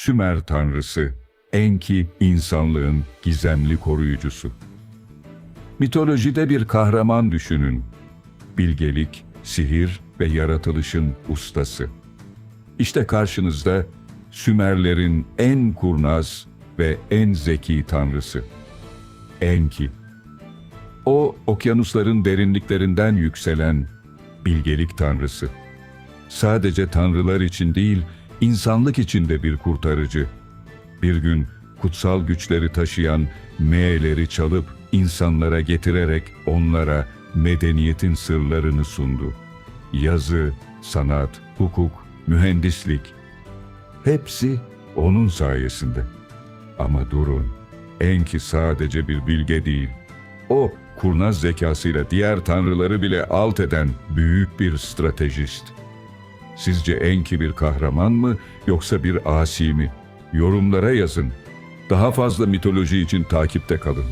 Sümer tanrısı, Enki insanlığın gizemli koruyucusu. Mitolojide bir kahraman düşünün. Bilgelik, sihir ve yaratılışın ustası. İşte karşınızda Sümerlerin en kurnaz ve en zeki tanrısı. Enki. O, okyanusların derinliklerinden yükselen bilgelik tanrısı. Sadece tanrılar için değil, insanlık için de bir kurtarıcı. Bir gün kutsal güçleri taşıyan meğeleri çalıp insanlara getirerek onlara medeniyetin sırlarını sundu. Yazı, sanat, hukuk, mühendislik hepsi onun sayesinde. Ama durun, Enki sadece bir bilge değil. O kurnaz zekasıyla diğer tanrıları bile alt eden büyük bir stratejist. Sizce Enki bir kahraman mı yoksa bir asi mi? Yorumlara yazın. Daha fazla mitoloji için takipte kalın.